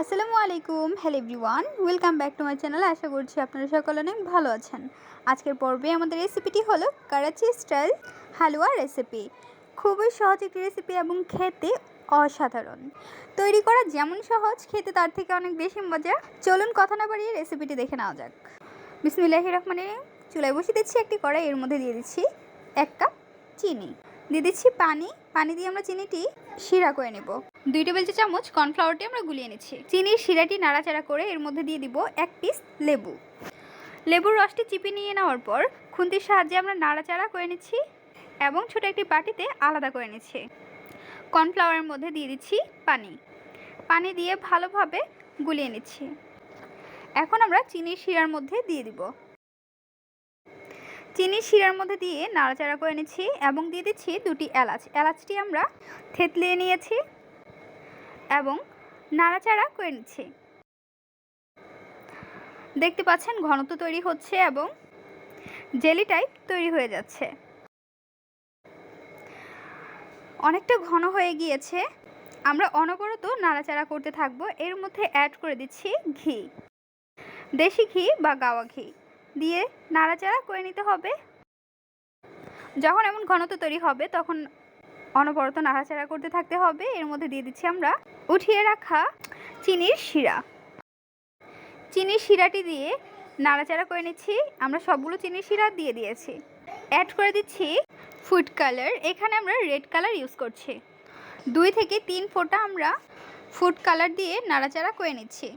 আসসালামু আলাইকুম hello everyone welcome back to my channel আশা করছি আপনারা সকলে অনেক ভালো আছেন। আজকের পর্বে আমাদের রেসিপিটি হলো করাচি স্টাইল হালুয়া রেসিপি খুবই সহজ একটি রেসিপি এবং খেতে অসাধারণ। তৈরি করা যেমন সহজ, খেতে তার থেকে অনেক বেশি মজা চলুন কথা না বাড়িয়ে রেসিপিটি দেখে নেওয়া যাক। বিসমিল্লাহি রহমানে চুলায় বসিয়ে দিচ্ছি একটি কড়াই, এর মধ্যে দিয়ে দিচ্ছি এক কাপ চিনি। দিয়ে দিচ্ছি পানি। পানি দিয়ে আমরা চিনিটি শিরা করে নেব। দুই টেবিল চামচ কর্নফ্লাওয়ারটি আমরা গুলিয়ে নিচ্ছি চিনির শিরাটি নাড়াচাড়া করে এর মধ্যে দিয়ে দিব এক পিস লেবু। লেবুর রসটি চিপে নিয়ে নেওয়ার পর খুন্তির সাহায্যে আমরা নাড়াচাড়া করে নিচ্ছি এবং ছোট একটি বাটিতে আলাদা করে নিচ্ছি। কর্নফ্লাওয়ারের মধ্যে দিয়ে দিচ্ছি পানি। পানি দিয়ে ভালোভাবে গুলিয়ে নিচ্ছি। এখন আমরা চিনির শিরার মধ্যে দিয়ে দিব। চিনি, শিরার মধ্যে দিয়ে নাড়াচাড়া করে নিচ্ছি এবং দিয়ে দিচ্ছি দুটি এলাচ। এলাচটি আমরা থেতলিয়ে নিয়েছি। এবং নাড়াচাড়া করে নিচ্ছি। দেখতে পাচ্ছেন ঘনত্ব তৈরি হচ্ছে এবং জেলি টাইপ তৈরি হয়ে যাচ্ছে। অনেকটা ঘন হয়ে গিয়েছে। আমরা অনবরত নাড়াচাড়া করতে থাকব। এর মধ্যে অ্যাড করে দিচ্ছি ঘি। দেশি ঘি বা গাওয়া ঘি দিয়ে নাড়াচাড়া করে নিতে হবে। যখন এমন ঘনত্ব তৈরি হবে, তখন অনবরত নাড়াচাড়া করতে থাকতে হবে। এর মধ্যে দিয়ে দিচ্ছি আমরা উঠিয়ে রাখা চিনির শিরা। চিনির শিরাটি দিয়ে নাড়াচাড়া করে নিচ্ছি। আমরা সবগুলো চিনির শিরা দিয়ে দিয়েছি। অ্যাড করে দিচ্ছি ফুড কালার এখানে আমরা রেড কালার ইউজ করছি। দুই থেকে তিন ফোঁটা আমরা ফুড কালার দিয়ে নাড়াচাড়া করে নিচ্ছি।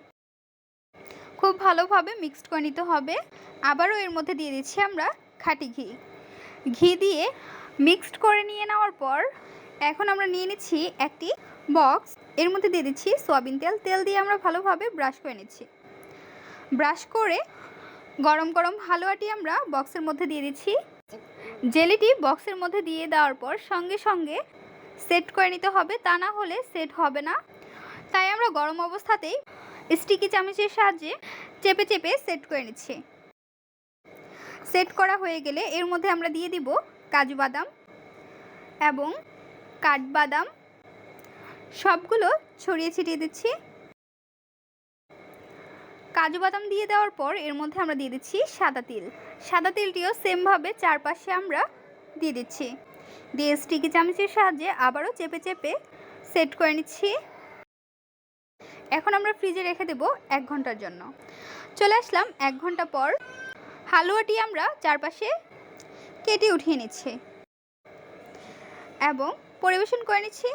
খুব ভালোভাবে মিক্সড করে নিতে হবে। আবারও এর মধ্যে দিয়ে দিচ্ছি আমরা খাঁটি ঘি। ঘি দিয়ে মিক্সড করে নিয়ে নেওয়ার পর এখন আমরা নিয়ে নিচ্ছি একটি বক্স। এর মধ্যে দিয়ে দিচ্ছি সয়াবিন তেল। তেল দিয়ে আমরা ভালোভাবে ব্রাশ করে নিচ্ছি। ব্রাশ করে গরম গরম হালুয়াটি আমরা বক্সের মধ্যে দিয়ে দিচ্ছি। জেলিটি বক্সের মধ্যে দিয়ে দেওয়ার পর সঙ্গে সঙ্গে সেট করে নিতে হবে। তা না হলে সেট হবে না। তাই আমরা গরম অবস্থাতেই স্টিকি চামচের সাহায্যে চেপে চেপে সেট করে নিচ্ছি। সেট করা হয়ে গেলে এর মধ্যে আমরা দিয়ে দিব কাজু বাদাম এবং কাঠবাদাম। সবগুলো ছড়িয়ে ছিটিয়ে দিচ্ছি। কাজু বাদাম দিয়ে দেওয়ার পর এর মধ্যে আমরা দিয়ে দিচ্ছি সাদা তিল। সাদা তিলটিও সেমভাবে চারপাশে আমরা দিয়ে দিচ্ছি। দিয়ে স্টিকি চামচের সাহায্যে আবারও চেপে চেপে সেট করে নিচ্ছি। এখন আমরা ফ্রিজে রেখে দেব এক ঘণ্টার জন্য। চলে আসলাম এক ঘণ্টা পর হালুয়াটি আমরা চারপাশে কেটে উঠিয়ে নিচ্ছি। এবং পরিবেশন করে নিচ্ছি।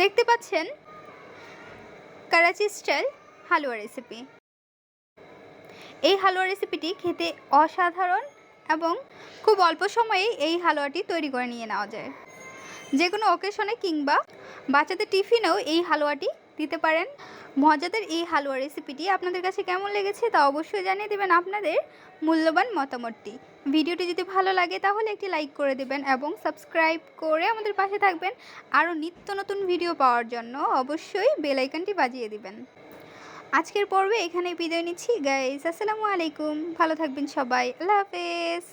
দেখতে পাচ্ছেন করাচি স্টাইল হালুয়া রেসিপি এই হালুয়া রেসিপিটি খেতে অসাধারণ এবং খুব অল্প সময়েই এই হালুয়াটি তৈরি করে নিয়ে নেওয়া যায়। যে কোনো অকেশনে কিংবা বাচ্চাদের টিফিনেও এই হালুয়াটি দিতে পারেন। মজাদের এই হালুয়া রেসিপিটি আপনাদের কাছে কেমন লেগেছে তা অবশ্যই জানিয়ে দেবেন আপনাদের মূল্যবান মতামতটি। ভিডিওটি যদি ভালো লাগে তাহলে একটি লাইক করে দেবেন এবং সাবস্ক্রাইব করে আমাদের পাশে থাকবেন। আরও নিত্য নতুন ভিডিও পাওয়ার জন্য অবশ্যই বেল আইকনটি বাজিয়ে দিবেন। আজকের পর্বে এখানে বিদায় নিচ্ছি। গাইস আসসালামু আলাইকুম। ভালো থাকবেন সবাই। আল্লাহ হাফেজ।